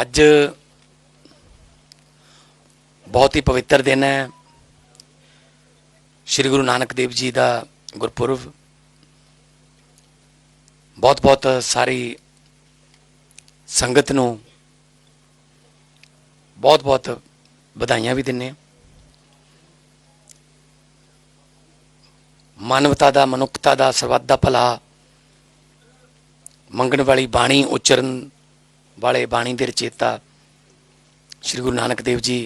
ਅੱਜ ਬਹੁਤ ਹੀ ਪਵਿੱਤਰ ਦਿਨ ਹੈ। ਸ੍ਰੀ ਗੁਰੂ ਨਾਨਕ ਦੇਵ ਜੀ ਦਾ ਗੁਰਪੁਰਬ। ਬਹੁਤ ਬਹੁਤ ਸਾਰੀ ਸੰਗਤ ਨੂੰ ਬਹੁਤ ਬਹੁਤ ਵਧਾਈਆਂ ਵੀ ਦਿੰਨੇ ਹਾਂ। ਮਾਨਵਤਾ ਦਾ, ਮਨੁੱਖਤਾ ਦਾ ਸਰਬੱਤ ਦਾ ਭਲਾ ਮੰਗਣ ਵਾਲੀ ਬਾਣੀ ਉਚਰਨ ਵਾਲੇ ਬਾਣੀ ਦੇ ਰਚੇਤਾ ਸ੍ਰੀ ਗੁਰੂ ਨਾਨਕ ਦੇਵ ਜੀ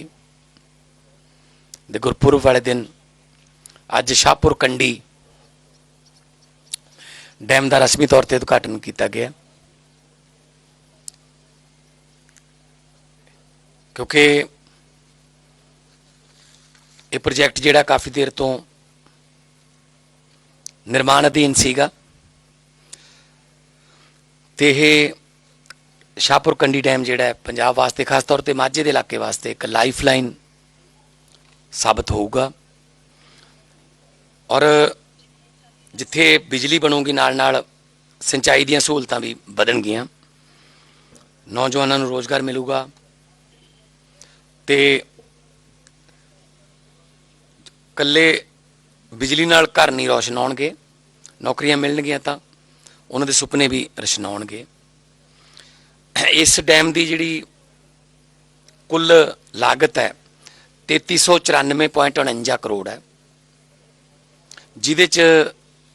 ਦੇ ਗੁਰਪੁਰਬ ਵਾਲੇ ਦਿਨ ਅੱਜ ਸ਼ਾਹਪੁਰ ਕੰਡੀ ਡੈਮ ਦਾ ਰਸਮੀ ਤੌਰ ਤੇ ਉਦਘਾਟਨ ਕੀਤਾ ਗਿਆ। ਕਿਉਂਕਿ ਇਹ ਪ੍ਰੋਜੈਕਟ ਜਿਹੜਾ ਕਾਫੀ ਦੇਰ ਤੋਂ ਨਿਰਮਾਣ ਅਧੀਨ ਸੀਗਾ ਤੇ ਇਹ ਸ਼ਾਹਪੁਰ ਕੰਡੀ ਡੈਮ ਜਿਹੜਾ ਹੈ, ਪੰਜਾਬ ਵਾਸਤੇ, ਖਾਸ ਤੌਰ ਤੇ ਮਾਝੇ ਦੇ ਇਲਾਕੇ ਵਾਸਤੇ ਇੱਕ ਲਾਈਫਲਾਈਨ ਸਾਬਤ ਹੋਊਗਾ। ਔਰ ਜਿੱਥੇ ਬਿਜਲੀ ਬਣੂਗੀ ਨਾਲ ਨਾਲ ਸਿੰਚਾਈ ਦੀਆਂ ਸਹੂਲਤਾਂ ਵੀ ਵਧਣਗੀਆਂ। ਨੌਜਵਾਨਾਂ ਨੂੰ ਰੋਜ਼ਗਾਰ ਮਿਲੂਗਾ। ਤੇ ਕੱਲੇ ਬਿਜਲੀ ਨਾਲ ਘਰ ਨਹੀਂ ਰੋਸ਼ਨ ਹੋਣਗੇ, ਨੌਕਰੀਆਂ ਮਿਲਣਗੀਆਂ ਤਾਂ, ਉਹਨਾਂ ਦੇ ਸੁਪਨੇ ਵੀ ਰਸ਼ਨਾਉਣਗੇ। ਇਸ ਡੈਮ ਦੀ ਜਿਹੜੀ ਕੁੱਲ ਲਾਗਤ ਹੈ 3394.49 ਕਰੋੜ ਹੈ, ਜਿਹਦੇ ਚ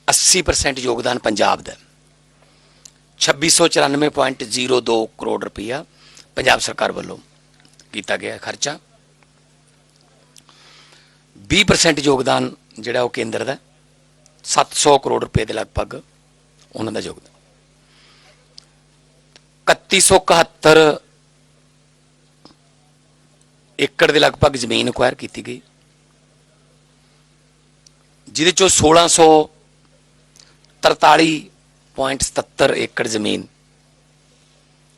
80% ਯੋਗਦਾਨ ਪੰਜਾਬ ਦਾ ਹੈ 2694.02 ਕਰੋੜ ਰੁਪਇਆ ਪੰਜਾਬ ਸਰਕਾਰ ਵੱਲੋਂ ਕੀਤਾ ਗਿਆ ਖਰਚਾ 20% ਯੋਗਦਾਨ ਜਿਹੜਾ ਉਹ ਕੇਂਦਰ ਦਾ ਹੈ। 700 ਕਰੋੜ ਰੁਪਏ ਦੇ ਲਗਭਗ ਉਹਨਾਂ ਦਾ ਯੋਗਦਾਨ 3171 ਏਕੜ ਦੇ ਲਗਭਗ ਜ਼ਮੀਨ ਅਕਵਾਇਰ ਕੀਤੀ ਗਈ। ਜਿਹਦੇ ਚੋਂ 1643.77 ਏਕੜ ਜ਼ਮੀਨ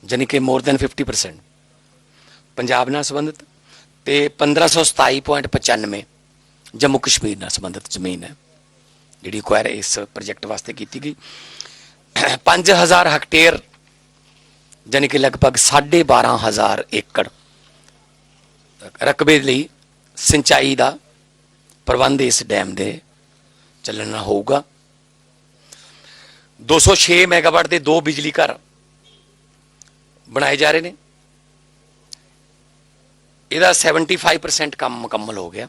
ਜਾਨੀ ਕਿ ਮੋਰ ਦੈਨ 50% ਪੰਜਾਬ ਨਾਲ ਸੰਬੰਧਿਤ ਤੇ 1527.95 ਜੰਮੂ ਕਸ਼ਮੀਰ ਨਾਲ ਸੰਬੰਧਿਤ ਜ਼ਮੀਨ ਹੈ, ਜਿਹੜੀ ਅਕਵਾਇਰ ਇਸ ਪ੍ਰੋਜੈਕਟ ਵਾਸਤੇ ਕੀਤੀ ਗਈ। 5000 ਹੈਕਟੇਅਰ ਜਾਨੀ ਕਿ ਲਗਭਗ 12500 ਏਕੜ ਰਕਬੇ ਲਈ ਸਿੰਚਾਈ ਦਾ ਪ੍ਰਬੰਧ ਇਸ ਡੈਮ ਦੇ ਚੱਲਣਾ ਹੋਊਗਾ। 206 ਮੈਗਾਵਾਟ ਦੇ ਦੋ ਬਿਜਲੀ ਘਰ ਬਣਾਏ ਜਾ ਰਹੇ ਨੇ। ਇਹਦਾ 75% ਕੰਮ ਮੁਕੰਮਲ ਹੋ ਗਿਆ।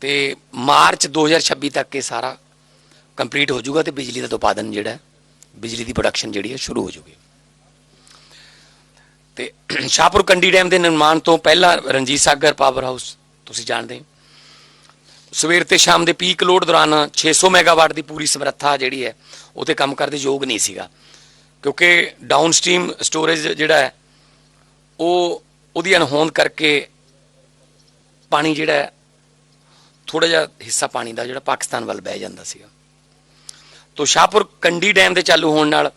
ਤੇ ਮਾਰਚ 2026 ਤੱਕ ਇਹ ਸਾਰਾ ਕੰਪਲੀਟ ਹੋ ਜਾਊਗਾ ਤੇ ਬਿਜਲੀ ਦਾ ਉਤਪਾਦਨ ਜਿਹੜਾ ਬਿਜਲੀ ਦੀ ਪ੍ਰੋਡਕਸ਼ਨ ਜਿਹੜੀ ਹੈ ਸ਼ੁਰੂ ਹੋ ਜਾਊਗੀ ਤੇ ਸ਼ਾਹਪੁਰ ਕੰਡੀ ਡੈਮ ਦੇ ਨਿਰਮਾਣ ਤੋਂ ਪਹਿਲਾਂ ਰਣਜੀਤ ਸਾਗਰ ਪਾਵਰ ਹਾਊਸ ਤੁਸੀਂ ਜਾਣਦੇ ਸਵੇਰ ਤੇ ਸ਼ਾਮ ਦੇ ਪੀਕ ਲੋਡ ਦੌਰਾਨ 600 ਮੈਗਾਵਾਟ ਦੀ ਪੂਰੀ ਸਮਰੱਥਾ ਜਿਹੜੀ ਹੈ ਉਹ ਤੇ ਕੰਮ ਕਰਦੇ ਯੋਗ ਨਹੀਂ ਸੀਗਾ। ਕਿਉਂਕਿ ਡਾਊਨ ਡਾਊਨਸਟ੍ਰੀਮ ਸਟੋਰੇਜ ਜਿਹੜਾ ਹੈ, ਉਹ ਉਹਦੀ ਅਣਹੋਂਦ ਕਰਕੇ ਪਾਣੀ ਜਿਹੜਾ ਹੈ ਥੋੜਾ ਜਿਹਾ ਹਿੱਸਾ ਪਾਣੀ ਦਾ ਜਿਹੜਾ ਪਾਕਿਸਤਾਨ ਵੱਲ ਬਹਿ ਜਾਂਦਾ ਸੀਗਾ। ਤੋਂ ਸ਼ਾਹਪੁਰ ਕੰਡੀ ਡੈਮ ਦੇ ਚਾਲੂ ਹੋਣ ਨਾਲ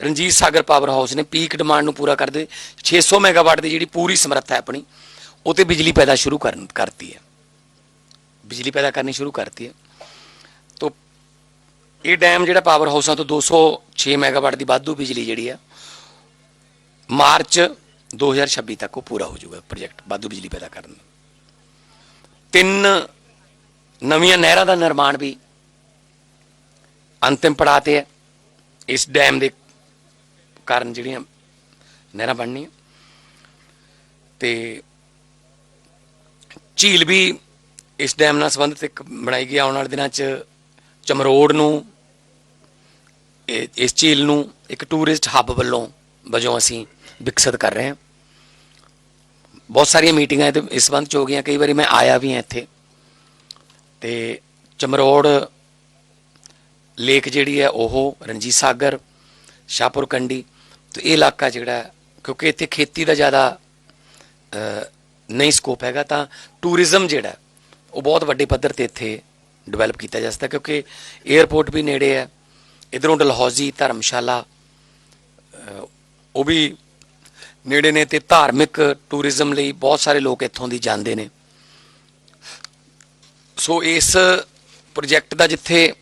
ਰਣਜੀਤ ਸਾਗਰ ਪਾਵਰ ਹਾਊਸ ਨੇ ਪੀਕ ਡਿਮਾਂਡ ਨੂੰ ਪੂਰਾ ਕਰਦੇ 600 ਮੈਗਾਵਾਟ ਦੀ ਜਿਹੜੀ ਪੂਰੀ ਸਮਰੱਥਾ ਹੈ ਆਪਣੀ, ਉਹ ਤੇ ਬਿਜਲੀ ਪੈਦਾ ਸ਼ੁਰੂ ਕਰਨ, ਕਰਤੀ ਹੈ। ਬਿਜਲੀ ਪੈਦਾ ਕਰਨੀ ਸ਼ੁਰੂ ਕਰਤੀ ਹੈ। ਤੋਂ ਇਹ ਡੈਮ ਜਿਹੜਾ ਪਾਵਰ ਹਾਊਸਾਂ ਤੋਂ 206 ਮੈਗਾਵਾਟ ਦੀ ਵਾਧੂ ਬਿਜਲੀ ਜਿਹੜੀ ਆ, ਮਾਰਚ 2026 ਤੱਕ ਉਹ ਪੂਰਾ ਹੋ ਜਾਊਗਾ ਪ੍ਰੋਜੈਕਟ ਵਾਧੂ ਬਿਜਲੀ ਪੈਦਾ ਕਰਨ ਦਾ। ਤਿੰਨ ਨਵੀਆਂ ਨਹਿਰਾਂ ਦਾ ਨਿਰਮਾਣ ਵੀ ਅੰਤਿਮ ਪੜਾਅ ਤੇ ਹੈ। ਇਸ ਡੈਮ ਦੇ ਕਾਰਨ ਜਿਹੜੀਆਂ ਨਹਿਰਾਂ ਬਣਨੀਆਂ। ਤੇ ਝੀਲ ਵੀ ਇਸ ਡੈਮ ਨਾਲ ਸੰਬੰਧਿਤ ਇੱਕ ਬਣਾਈ ਗਈ। ਆਉਣ ਵਾਲੇ ਦਿਨਾਂ 'ਚ ਚਮਰੋੜ ਨੂੰ ਇਸ ਝੀਲ ਨੂੰ ਇੱਕ ਟੂਰਿਸਟ ਹੱਬ ਵੱਲੋਂ ਵਜੋਂ ਅਸੀਂ ਵਿਕਸਿਤ ਕਰ ਰਹੇ ਹਾਂ। ਬਹੁਤ ਸਾਰੀਆਂ ਮੀਟਿੰਗਾਂ ਤੇ ਇਸ ਸੰਬੰਧ 'ਚ ਹੋ ਗਈਆਂ। ਕਈ ਵਾਰੀ ਮੈਂ ਆਇਆ ਵੀ ਹਾਂ ਇੱਥੇ। ਤੇ ਚਮਰੋੜ ਲੇਕ ਜਿਹੜੀ ਹੈ ਉਹ ਰਣਜੀਤ ਸਾਗਰ, ਸ਼ਾਹਪੁਰ ਕੰਡੀ ਤੇ ਇਹ ਇਲਾਕਾ ਜਿਹੜਾ ਕਿਉਂਕਿ ਇੱਥੇ ਖੇਤੀ ਦਾ ਜ਼ਿਆਦਾ ਨਹੀਂ ਸਕੋਪ ਹੈਗਾ ਤਾਂ ਟੂਰਿਜ਼ਮ ਜਿਹੜਾ ਉਹ ਬਹੁਤ ਵੱਡੇ ਪੱਧਰ ਤੇ ਇੱਥੇ ਡਿਵੈਲਪ ਕੀਤਾ ਜਾ ਸਕਦਾ ਕਿਉਂਕਿ 에ਅਰਪੋਰਟ ਵੀ ਨੇੜੇ ਹੈ, ਇਧਰੋਂ ਡਲਹੌਜ਼ੀ, ਧਰਮਸ਼ਾਲਾ ਉਹ ਵੀ ਨੇੜੇ ਨੇ ਤੇ ਧਾਰਮਿਕ ਟੂਰਿਜ਼ਮ ਲਈ ਬਹੁਤ ਸਾਰੇ ਲੋਕ ਇੱਥੋਂ ਦੀ ਜਾਂਦੇ ਨੇ। ਸੋ ਇਸ ਪ੍ਰੋਜੈਕਟ ਦਾ ਜਿੱਥੇ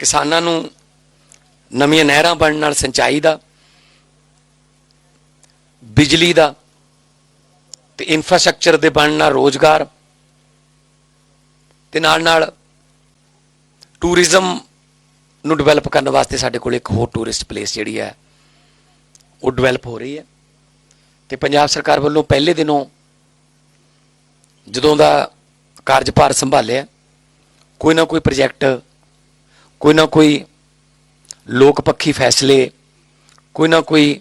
ਕਿਸਾਨਾਂ ਨੂੰ ਨਵੀਆਂ ਨਹਿਰਾਂ ਬਣਨ ਨਾਲ ਸਿੰਚਾਈ ਦਾ, ਬਿਜਲੀ ਦਾ ਤੇ ਇਨਫਰਾਸਟ੍ਰਕਚਰ ਦੇ ਬਣਨ ਨਾਲ ਰੋਜ਼ਗਾਰ ਤੇ ਨਾਲ ਨਾਲ ਟੂਰਿਜ਼ਮ ਨੂੰ ਡਿਵੈਲਪ ਕਰਨ ਵਾਸਤੇ ਸਾਡੇ ਕੋਲ ਇੱਕ ਹੋਰ ਟੂਰਿਸਟ ਪਲੇਸ ਜਿਹੜੀ ਹੈ, ਉਹ ਡਿਵੈਲਪ ਹੋ ਰਹੀ ਹੈ। ਤੇ ਪੰਜਾਬ ਸਰਕਾਰ ਵੱਲੋਂ ਪਹਿਲੇ ਦਿਨੋਂ ਜਦੋਂ ਦਾ ਕਾਰਜਭਾਰ ਸੰਭਾਲਿਆ, ਕੋਈ ਨਾ ਕੋਈ ਪ੍ਰੋਜੈਕਟ ਕੋਈ ਨਾ ਕੋਈ ਲੋਕ ਪੱਖੀ ਫੈਸਲੇ, ਕੋਈ ਨਾ ਕੋਈ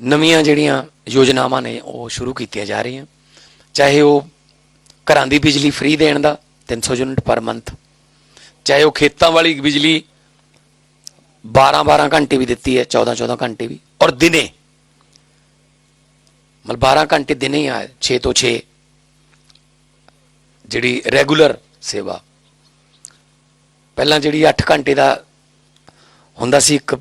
ਨਵੀਆਂ ਜਿਹੜੀਆਂ ਯੋਜਨਾਵਾਂ ਨੇ ਉਹ ਸ਼ੁਰੂ ਕੀਤੀਆਂ ਜਾ ਰਹੀਆਂ। ਚਾਹੇ ਉਹ ਘਰਾਂ ਦੀ ਬਿਜਲੀ ਫ੍ਰੀ ਦੇਣ ਦਾ 300 ਯੂਨਿਟ ਪਰ ਮੰਥ, ਚਾਹੇ ਉਹ ਖੇਤਾਂ ਵਾਲੀ ਬਿਜਲੀ 12 12 ਘੰਟੇ ਵੀ ਦਿੱਤੀ ਹੈ 14 14 ਘੰਟੇ ਵੀ, ਔਰ ਦਿਨੇ, ਮਤਲਬ 12 ਘੰਟੇ ਦਿਨੇ ਹੀ ਆ 6 ਤੋਂ 6 ਜਿਹੜੀ ਰੈਗੂਲਰ ਸੇਵਾ ਪਹਿਲਾਂ ਜਿਹੜੀ 8 ਘੰਟੇ ਦਾ ਹੁੰਦਾ ਸੀ ਇੱਕ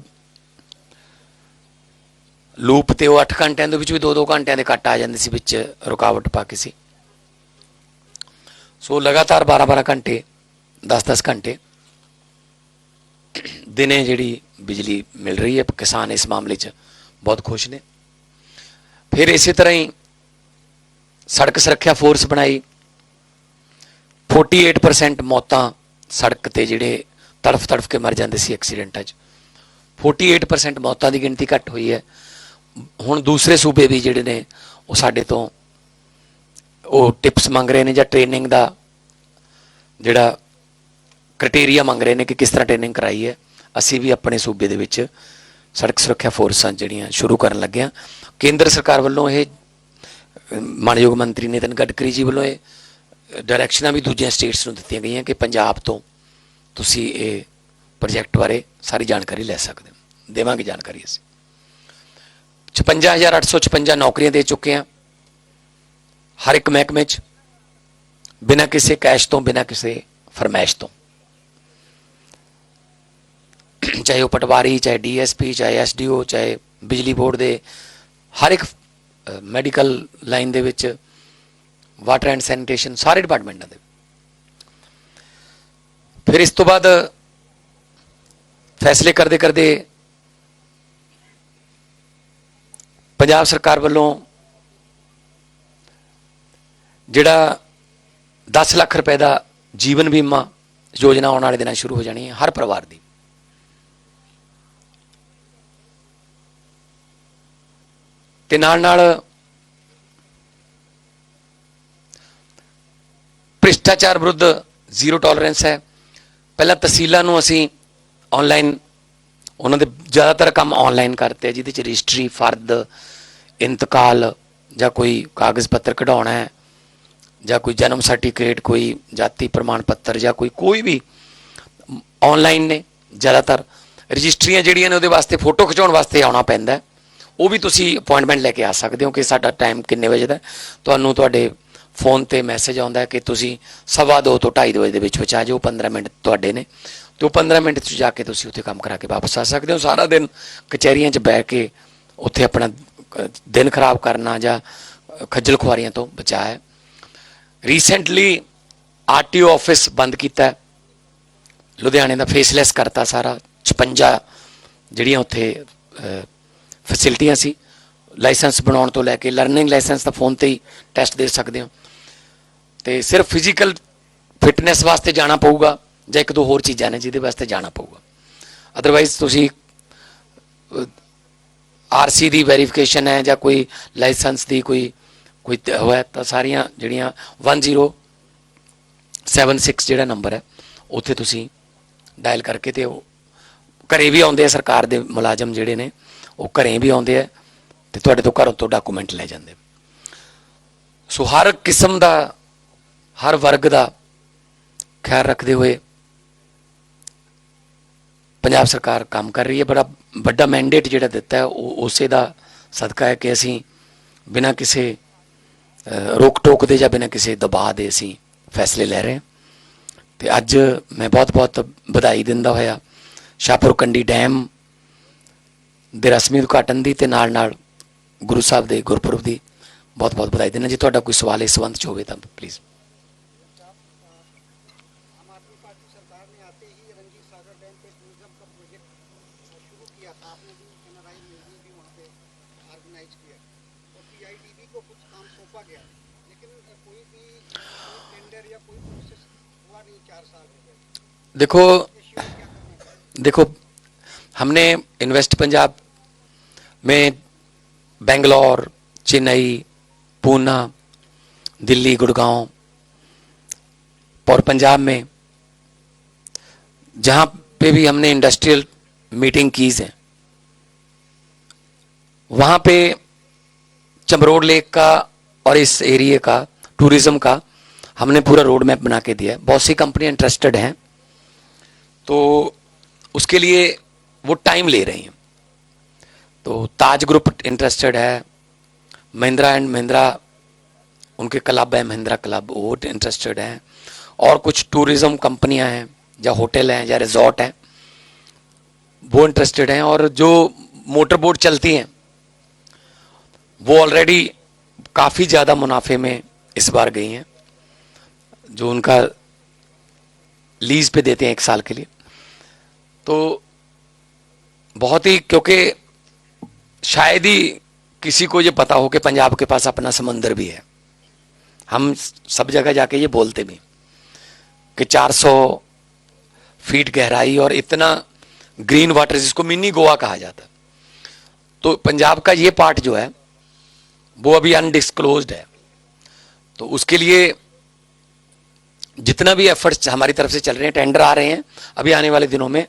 ਲੂਪ ਤੇ ਉਹ 8 ਘੰਟਿਆਂ ਦੇ ਵਿੱਚ ਵੀ 2-2 ਘੰਟਿਆਂ ਦੇ ਕੱਟ ਆ ਜਾਂਦੇ ਸੀ ਵਿੱਚ ਰੁਕਾਵਟ ਪਾ ਕੇ ਸੀ। ਸੋ ਲਗਾਤਾਰ 12-12 ਘੰਟੇ 10-10 ਘੰਟੇ ਦਿਨੇ ਜਿਹੜੀ ਬਿਜਲੀ ਮਿਲ ਰਹੀ ਹੈ, ਕਿਸਾਨ ਇਸ ਮਾਮਲੇ 'ਚ ਬਹੁਤ ਖੁਸ਼ ਨੇ। ਫਿਰ ਇਸੇ ਤਰ੍ਹਾਂ ਹੀ ਸੜਕ ਸੁਰੱਖਿਆ ਫੋਰਸ ਬਣਾਈ। 48% ਮੌਤਾਂ ਸੜਕ ਤੇ ਜਿਹੜੇ ਤੜਫ ਤੜਫ ਕੇ ਮਰ ਜਾਂਦੇ ਸੀ ਐਕਸੀਡੈਂਟਾਂ 'ਚ 48% ਮੌਤਾਂ ਦੀ ਗਿਣਤੀ ਘਟ ਹੋਈ ਹੈ। ਹੁਣ ਦੂਸਰੇ ਸੂਬੇ ਵੀ ਜਿਹੜੇ ਨੇ, ਉਹ ਸਾਡੇ ਤੋਂ ਉਹ ਟਿਪਸ ਮੰਗ ਰਹੇ ਨੇ ਜਾਂ ਟ੍ਰੇਨਿੰਗ ਦਾ ਜਿਹੜਾ ਕ੍ਰਾਈਟੇਰੀਆ ਮੰਗ ਰਹੇ ਨੇ ਕਿ ਕਿਸ ਤਰ੍ਹਾਂ ਟ੍ਰੇਨਿੰਗ ਕਰਾਈ ਹੈ, ਅਸੀਂ ਵੀ ਆਪਣੇ ਸੂਬੇ ਦੇ ਵਿੱਚ ਸੜਕ ਸੁਰੱਖਿਆ ਫੋਰਸਾਂ ਜਿਹੜੀਆਂ ਸ਼ੁਰੂ ਕਰਨ ਲੱਗੇ ਹਾਂ। ਕੇਂਦਰ ਸਰਕਾਰ ਵੱਲੋਂ ਇਹ, ਮਾਨਯੋਗ ਮੰਤਰੀ ਨਿਤਨ ਗਡਕਰੀ ਜੀ ਵੱਲੋਂ ਇਹ ਡਾਇਰੈਕਸ਼ਨਾਂ ਵੀ ਦੂਜੀਆਂ ਸਟੇਟਸ ਨੂੰ ਦਿੱਤੀਆਂ ਗਈਆਂ ਕਿ ਪੰਜਾਬ ਤੋਂ ਤੁਸੀਂ ਇਹ ਪ੍ਰੋਜੈਕਟ ਬਾਰੇ ਸਾਰੀ ਜਾਣਕਾਰੀ ਲੈ ਸਕਦੇ ਹੋ। ਦੇਵਾਂਗੇ ਜਾਣਕਾਰੀ ਅਸੀਂ। 56856 ਨੌਕਰੀਆਂ ਦੇ ਚੁੱਕੇ ਹਾਂ। ਹਰ ਇੱਕ ਮਹਿਕਮੇ 'ਚ, ਬਿਨਾਂ ਕਿਸੇ ਕੈਸ਼ ਤੋਂ, ਬਿਨਾਂ ਕਿਸੇ ਫਰਮਾਇਸ਼ ਤੋਂ। ਚਾਹੇ ਉਹ ਪਟਵਾਰੀ, ਚਾਹੇ ਡੀਐਸਪੀ, ਚਾਹੇ ਐਸਡੀਓ, ਚਾਹੇ ਬਿਜਲੀ ਬੋਰਡ ਦੇ ਹਰ ਇੱਕ ਮੈਡੀਕਲ ਲਾਈਨ ਦੇ ਵਿੱਚ ਵਾਟਰ ਐਂਡ ਸੈਨੀਟੇਸ਼ਨ ਸਾਰੇ ਡਿਪਾਰਟਮੈਂਟਾਂ ਦੇ ਫਿਰ ਇਸ ਤੋਂ ਬਾਅਦ ਫੈਸਲੇ ਕਰਦੇ ਕਰਦੇ ਪੰਜਾਬ ਸਰਕਾਰ ਵੱਲੋਂ ਜਿਹੜਾ 10 ਲੱਖ ਰੁਪਏ ਦਾ ਜੀਵਨ ਬੀਮਾ ਯੋਜਨਾ ਆਉਣ ਵਾਲੇ ਦਿਨਾਂ ਸ਼ੁਰੂ ਹੋ ਜਾਣੀ ਹੈ ਹਰ ਪਰਿਵਾਰ ਦੀ ਤੇ ਨਾਲ ਨਾਲ ਭ੍ਰਿਸ਼ਟਾਚਾਰ ਵਿਰੁੱਧ ਜ਼ੀਰੋ ਟੋਲਰੈਂਸ ਹੈ। ਪਹਿਲਾਂ ਤਹਿਸੀਲਾਂ ਨੂੰ ਅਸੀਂ ਆਨਲਾਈਨ ਉਹਨਾਂ ਦੇ ਜ਼ਿਆਦਾਤਰ ਕੰਮ ਆਨਲਾਈਨ ਕਰਤੇ ਜਿਹਦੇ ਚ ਰਜਿਸਟਰੀ, ਫਰਦ, ਇੰਤਕਾਲ ਜਾਂ ਕੋਈ ਕਾਗਜ਼ ਪੱਤਰ ਕਢਾਉਣਾ ਹੈ, ਜਾਂ ਕੋਈ ਜਨਮ ਸਰਟੀਫਿਕੇਟ ਕੋਈ ਜਾਤੀ ਪ੍ਰਮਾਣ ਪੱਤਰ ਜਾਂ ਕੋਈ ਕੋਈ ਵੀ ਆਨਲਾਈਨ ਨੇ ਜ਼ਿਆਦਾਤਰ। ਰਜਿਸਟਰੀਆਂ ਜਿਹੜੀਆਂ ਨੇ ਉਹਦੇ ਵਾਸਤੇ ਫੋਟੋ ਖਿਚਾਉਣ ਵਾਸਤੇ ਆਉਣਾ ਪੈਂਦਾ ਉਹ ਵੀ ਤੁਸੀਂ ਅਪਾਇੰਟਮੈਂਟ ਲੈ ਕੇ ਆ ਸਕਦੇ ਹੋ ਕਿ ਸਾਡਾ ਟਾਈਮ ਕਿੰਨੇ ਵਜੇ ਦਾ ਤੁਹਾਨੂੰ ਤੁਹਾਡੇ ਫੋਨ ਤੇ ਮੈਸੇਜ ਆਉਂਦਾ ਕਿ ਤੁਸੀਂ ਸਵਾ ਦੋ ਤੋਂ 2:30 ਵਜੇ ਦੇ ਵਿੱਚ ਵਿੱਚ ਆ ਜਾਓ 15 ਮਿੰਟ ਤੁਹਾਡੇ ਨੇ। ਤੇ ਉਹ 15 ਮਿੰਟ 'ਚ ਜਾ ਕੇ ਤੁਸੀਂ ਉੱਥੇ ਕੰਮ ਕਰਾ ਕੇ ਵਾਪਸ ਆ ਸਕਦੇ ਹੋ। ਸਾਰਾ ਦਿਨ ਕਚਹਿਰੀਆਂ 'ਚ ਬਹਿ ਕੇ ਉੱਥੇ ਆਪਣਾ ਦਿਨ ਖਰਾਬ ਕਰਨਾ ਜਾਂ ਖੱਜਲ ਖੁਆਰੀਆਂ ਤੋਂ ਬਚਾ ਹੈ। ਰੀਸੈਂਟਲੀ ਆਰਟੀਓ ਆਫਿਸ ਬੰਦ ਕੀਤਾ ਲੁਧਿਆਣੇ ਦਾ ਫੇਸਲੈਸ ਕਰਤਾ ਸਾਰਾ। 56 ਜਿਹੜੀਆਂ ਉੱਥੇ ਫੈਸਿਲਿਟੀਆਂ ਸੀ ਲਾਇਸੈਂਸ ਬਣਾਉਣ ਤੋਂ ਲੈ ਕੇ ਲਰਨਿੰਗ ਲਾਇਸੈਂਸ ਤਾਂ ਫੋਨ ਤੇ ਹੀ ਟੈਸਟ ਦੇ ਸਕਦੇ ਹੋ। ਤੇ ਸਿਰਫ ਫਿਜ਼ੀਕਲ ਫਿਟਨੈਸ ਵਾਸਤੇ ਜਾਣਾ ਪਊਗਾ ਜਾਂ ਇੱਕ ਦੋ ਹੋਰ ਚੀਜ਼ਾਂ ਨੇ ਜਿਹਦੇ ਵਾਸਤੇ ਜਾਣਾ ਪਊਗਾ। ਅਦਰਵਾਈਜ਼ ਤੁਸੀਂ ਆਰਸੀ ਦੀ ਵੈਰੀਫਿਕੇਸ਼ਨ ਹੈ ਜਾਂ ਕੋਈ ਲਾਇਸੈਂਸ ਦੀ ਕੋਈ ਕੋਈ ਹੋਇਆ ਤਾਂ ਸਾਰੀਆਂ ਜਿਹੜੀਆਂ 1076 ਜਿਹੜਾ ਨੰਬਰ ਹੈ, ਉੱਥੇ ਤੁਸੀਂ ਡਾਇਲ ਕਰਕੇ ਤੇ ਉਹ ਘਰੇ ਵੀ ਆਉਂਦੇ ਆ ਸਰਕਾਰ ਦੇ ਮੁਲਾਜ਼ਮ ਜਿਹੜੇ ਨੇ, ਉਹ ਘਰੇ ਵੀ ਆਉਂਦੇ ਆ ਤੇ ਤੁਹਾਡੇ ਤੋਂ ਘਰੋਂ ਤੋਂ ਡਾਕੂਮੈਂਟ ਲੈ ਜਾਂਦੇ ਸੋ ਹਰ ਕਿਸਮ ਦਾ ਹਰ ਵਰਗ ਦਾ ਖਿਆਲ ਰੱਖਦੇ ਹੋਏ ਪੰਜਾਬ ਸਰਕਾਰ ਕੰਮ ਕਰ ਰਹੀ ਹੈ। ਬੜਾ ਵੱਡਾ ਮੈਂਡੇਟ ਜਿਹੜਾ ਦਿੱਤਾ ਹੈ, ਉਹ ਉਸੇ ਦਾ ਸਦਕਾ ਹੈ ਕਿ ਅਸੀਂ ਬਿਨਾਂ ਕਿਸੇ ਰੋਕ ਟੋਕ ਦੇ ਜਾਂ ਬਿਨਾਂ ਕਿਸੇ ਦਬਾਅ ਦੇ ਅਸੀਂ ਫੈਸਲੇ ਲੈ ਰਹੇ ਹਾਂ। ਤੇ ਅੱਜ ਮੈਂ ਬਹੁਤ-ਬਹੁਤ ਵਧਾਈ ਦਿੰਦਾ ਹੋਇਆ ਸ਼ਾਹਪੁਰ ਕੰਡੀ ਡੈਮ ਦੇ ਰਸਮੀ ਉਦਘਾਟਨ ਦੀ ਤੇ ਨਾਲ-ਨਾਲ ਗੁਰੂ ਸਾਹਿਬ ਦੇ ਗੁਰਪੁਰਬ ਦੀ ਬਹੁਤ-ਬਹੁਤ ਵਧਾਈ ਦਿੰਦਾ। ਜੇ ਤੁਹਾਡਾ ਕੋਈ ਸਵਾਲ ਇਸ ਸੰਬੰਧ ਚ ਹੋਵੇ ਤਾਂ ਪਲੀਜ਼ पे शुरू किया था आपने भी वहाँ पे ऑर्गेनाइज किया। और पीआईडीबी को कुछ काम सौंपा गया लेकिन कोई भी टेंडर या कोई प्रोसेस हुआ नहीं चार साल हो गए। देखो देखो हमने इन्वेस्ट पंजाब में बेंगलोर चेन्नई पूना दिल्ली गुड़गांव और पंजाब में जहाँ पे भी हमने इंडस्ट्रियल मीटिंग कीज है वहाँ पे चमरोड लेक का और इस एरिया का, टूरिज़्म का, हमने पूरा रोड मैप बना के दिया है। बहुत सी कंपनियाँ इंटरेस्टेड हैं। तो उसके लिए वो टाइम ले रही हैं। तो ताज ग्रुप इंटरेस्टेड है। महिंद्रा एंड महिंद्रा, उनके क्लब है, महिंद्रा क्लब वो इंटरेस्टेड हैं। और कुछ टूरिज़्म कंपनियाँ हैं, या होटल हैं, या रिजॉर्ट हैं। वो इंटरेस्टेड हैं और जो मोटर बोट चलती हैं वो ऑलरेडी काफ़ी ज़्यादा मुनाफे में इस बार गई हैं, जो उनका लीज पे देते हैं एक साल के लिए। तो बहुत ही, क्योंकि शायद ही किसी को ये पता हो कि पंजाब के पास अपना समंदर भी है। हम सब जगह जाके ये बोलते भी कि 400 फीट गहराई और इतना ग्रीन वाटर जिसको मिनी गोवा कहा जाता है। तो पंजाब का ये पार्ट जो है वो अभी अनडिस्क्लोज्ड है। तो उसके लिए जितना भी एफर्ट्स हमारी तरफ़ से चल रहे हैं टेंडर आ रहे हैं, अभी आने वाले दिनों में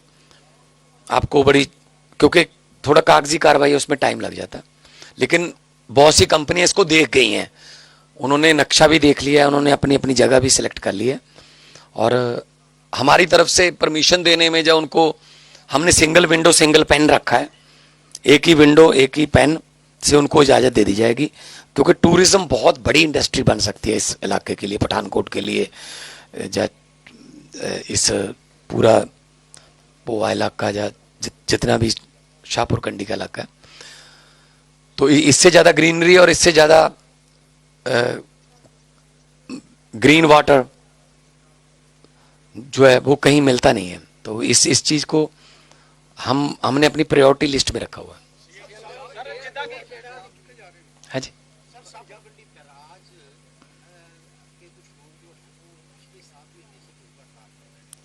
आपको बड़ी, क्योंकि थोड़ा कागज़ी कार्रवाई उसमें टाइम लग जाता। लेकिन बहुत सी कंपनियाँ इसको देख गई हैं। उन्होंने नक्शा भी देख लिया है, उन्होंने अपनी अपनी जगह भी सिलेक्ट कर ली है। और हमारी तरफ़ से परमिशन देने में जब उनको हमने सिंगल विंडो सिंगल पेन रखा है, एक ही विंडो एक ही पेन से उनको इजाज़त दे दी जाएगी, क्योंकि टूरिज़्म बहुत बड़ी इंडस्ट्री बन सकती है इस इलाके के लिए, पठानकोट के लिए इस पूरा पोवा इलाका या जितना भी शाहपुर कंडी का इलाका है। तो इससे ज़्यादा ग्रीनरी और इससे ज़्यादा ग्रीन वाटर जो है, वो कहीं मिलता नहीं है। तो इस इस चीज़ को हम, हमने अपनी प्रायोरिटी लिस्ट में रखा हुआ है। ਹਾਂਜੀ।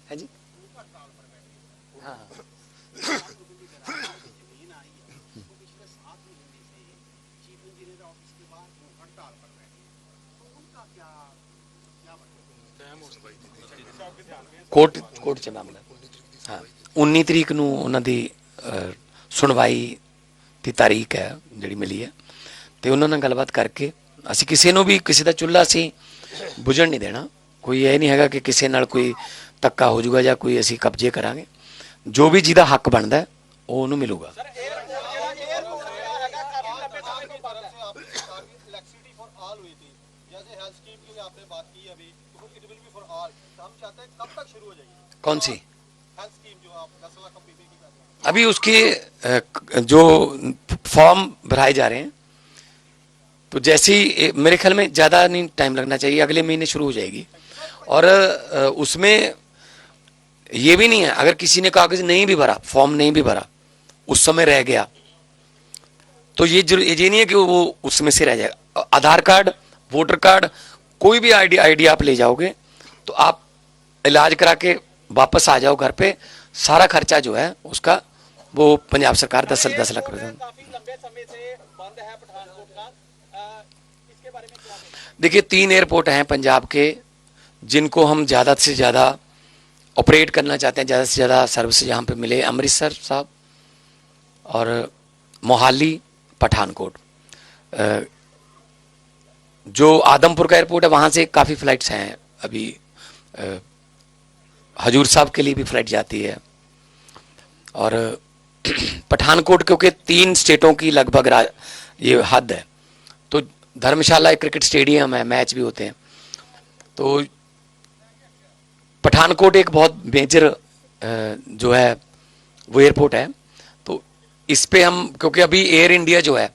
ਹਾਂਜੀ। ਹਾਂ। ਕੋਰਟ ਕੋਰਟ ਚ ਹਾਂ। 19 ਤਰੀਕ ਨੂੰ ਉਹਨਾਂ ਦੀ ਸੁਣਵਾਈ ਦੀ ਤਾਰੀਖ ਹੈ ਜਿਹੜੀ ਮਿਲੀ ਹੈ। ਤੇ ਉਹਨਾਂ ਨਾਲ ਗੱਲਬਾਤ ਕਰਕੇ ਅਸੀਂ ਕਿਸੇ ਨੂੰ ਵੀ ਕਿਸੇ ਦਾ ਚੁੱਲ੍ਹਾ ਅਸੀਂ ਬੁਝਣ ਨਹੀਂ ਦੇਣਾ ਕੋਈ ਇਹ ਨਹੀਂ ਹੈਗਾ ਕਿ ਕਿਸੇ ਨਾਲ ਕੋਈ ਧੱਕਾ ਹੋ ਜਾਊਗਾ ਜਾਂ ਕੋਈ ਅਸੀਂ ਕਬਜ਼ੇ ਕਰਾਂਗੇ ਜੋ ਵੀ ਜਿਹਦਾ ਹੱਕ ਬਣਦਾ ਹੈ, ਉਹ ਉਹਨੂੰ ਮਿਲੂਗਾ इलेक्ट्रिसिटी फॉर ऑल हुई थी जैसे हेल्थ स्कीम की आपने बात की अभी तो it will be for all हम चाहते हैं कब तक शुरू हो जाएगी कौन सी हेल्थ स्कीम जो आप दस लाख का पीपी की कर रहे हैं अभी उसके अ, क- जो फॉर्म भराए जा रहे हैं तो जैसे ही मेरे ख्याल में ज़्यादा नहीं टाइम लगना चाहिए, अगले महीने शुरू हो जाएगी। और उसमें ये भी नहीं है, अगर किसी ने कागज़ नहीं भी भरा फॉर्म नहीं भी भरा, उस समय रह गया। तो ये ये नहीं है कि वो उसमें से रह जाएगा। आधार कार्ड, वोटर कार्ड, कोई भी आईडी आईडी आप ले जाओगे तो आप इलाज करा के वापस आ जाओ घर पे, सारा खर्चा जो है उसका वो पंजाब सरकार दस दस लाख रुपए देखिए, तीन एयरपोर्ट हैं पंजाब के, जिनको हम ज़्यादा से ज़्यादा ऑपरेट करना चाहते हैं, ज़्यादा से ज़्यादा सर्विस यहाँ पे मिले अमृतसर साहब और मोहाली, पठानकोट। जो आदमपुर का एयरपोर्ट है, वहाँ से काफ़ी फ़्लाइट्स हैं। अभी हजूर साहब के लिए भी फ़्लाइट जाती है। और पठानकोट, क्योंकि तीन स्टेटों की लगभग ये हद है। धर्मशाला, एक क्रिकेट स्टेडियम है, मैच भी होते हैं। तो पठानकोट एक बहुत मेजर जो है, वो एयरपोर्ट है। तो इस पे हम, क्योंकि अभी एयर इंडिया जो है,